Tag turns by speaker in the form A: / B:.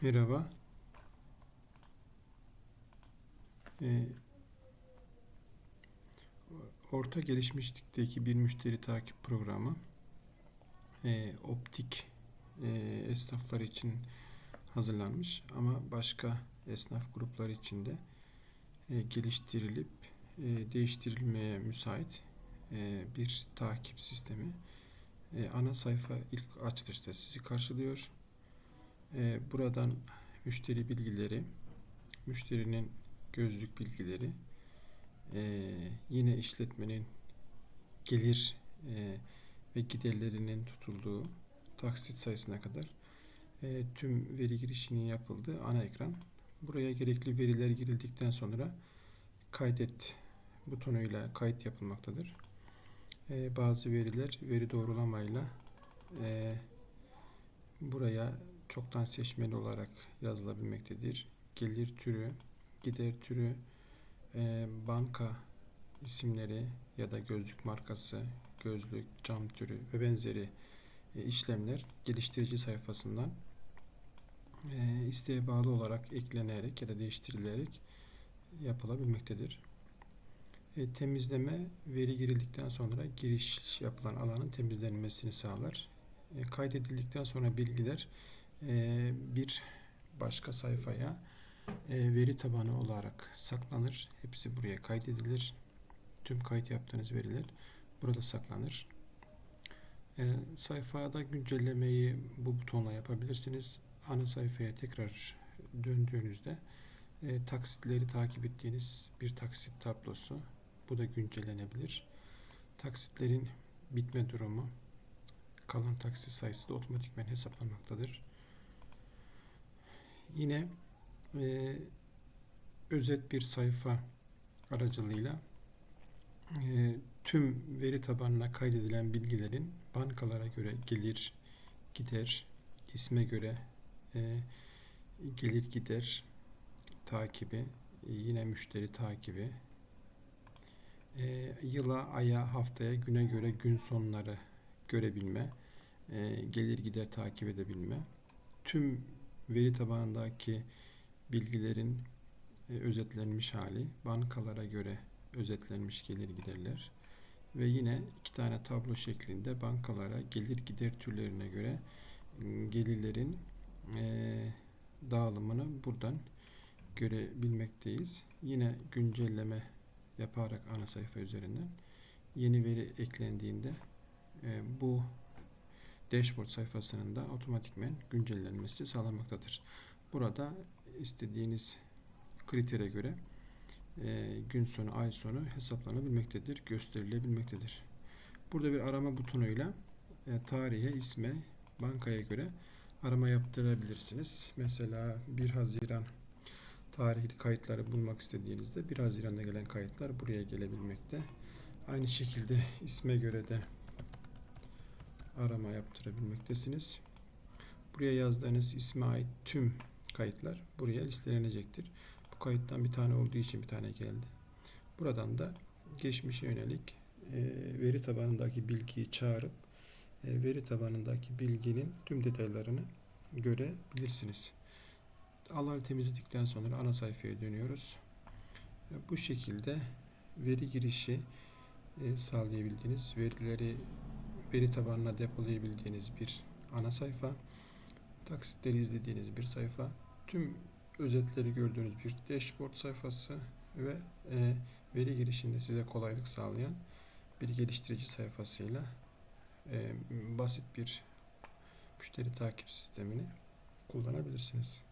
A: Merhaba. Ee, orta gelişmişlikteki bir müşteri takip programı e, optik e, esnaflar için hazırlanmış ama başka esnaf grupları için de e, geliştirilip e, değiştirilmeye müsait e, bir takip sistemi. E, ana sayfa ilk açılışta sizi karşılıyor. E, buradan müşteri bilgileri, müşterinin gözlük bilgileri, e, yine işletmenin gelir e, ve giderlerinin tutulduğu taksit sayısına kadar tüm veri girişinin yapıldığı ana ekran. Buraya gerekli veriler girildikten sonra kaydet butonuyla kayıt yapılmaktadır. Bazı veriler veri doğrulamayla buraya çoktan seçmeli olarak yazılabilmektedir. Gelir türü, gider türü, e, banka isimleri ya da gözlük markası, gözlük, cam türü ve benzeri e, işlemler geliştirici sayfasından e, isteğe bağlı olarak eklenerek ya da değiştirilerek yapılabilmektedir. E, temizleme veri girildikten sonra giriş yapılan alanın temizlenmesini sağlar. E, kaydedildikten sonra bilgiler bir başka sayfaya e, veri tabanı olarak saklanır. Hepsi buraya kaydedilir. Tüm kayıt yaptığınız veriler burada saklanır. E, sayfada güncellemeyi bu butonla yapabilirsiniz. Ana sayfaya tekrar döndüğünüzde e, taksitleri takip ettiğiniz bir taksit tablosu. Bu da güncellenebilir. Taksitlerin bitme durumu, kalan taksit sayısı da otomatikmen hesaplanmaktadır. Yine e, özet bir sayfa aracılığıyla e, tüm veri tabanına kaydedilen bilgilerin bankalara göre gelir, gider, isme göre e, gelir gider takibi, e, yine müşteri takibi, e, yıla, aya, haftaya, güne göre gün sonları görebilme, e, gelir gider takip edebilme, tüm veri tabanındaki bilgilerin e, özetlenmiş hali, bankalara göre özetlenmiş gelir giderler ve yine iki tane tablo şeklinde bankalara gelir gider türlerine göre gelirlerin e, dağılımını buradan görebilmekteyiz. Yine güncelleme yaparak ana sayfa üzerinden yeni veri eklendiğinde e, bu dashboard sayfasının da otomatikmen güncellenmesi sağlanmaktadır. Burada istediğiniz kritere göre e, gün sonu, ay sonu hesaplanabilmektedir, gösterilebilmektedir. Burada bir arama butonuyla e, tarihe, isme, bankaya göre arama yaptırabilirsiniz. Mesela 1 Haziran tarihli kayıtları bulmak istediğinizde 1 Haziran'da gelen kayıtlar buraya gelebilmekte. Aynı şekilde isme göre de arama yaptırabilmektesiniz. Buraya yazdığınız isme ait tüm kayıtlar buraya listelenecektir. Bu kayıttan bir tane olduğu için bir tane geldi. Buradan da geçmişe yönelik e, veri tabanındaki bilgiyi çağırıp e, veri tabanındaki bilginin tüm detaylarını görebilirsiniz. Alanı temizledikten sonra ana sayfaya dönüyoruz. E, bu şekilde veri girişi sağlayabildiğiniz, verileri veri tabanına depolayabildiğiniz bir ana sayfa, taksitleri izlediğiniz bir sayfa, tüm özetleri gördüğünüz bir dashboard sayfası ve e, veri girişinde size kolaylık sağlayan bir geliştirici sayfasıyla e, basit bir müşteri takip sistemini kullanabilirsiniz.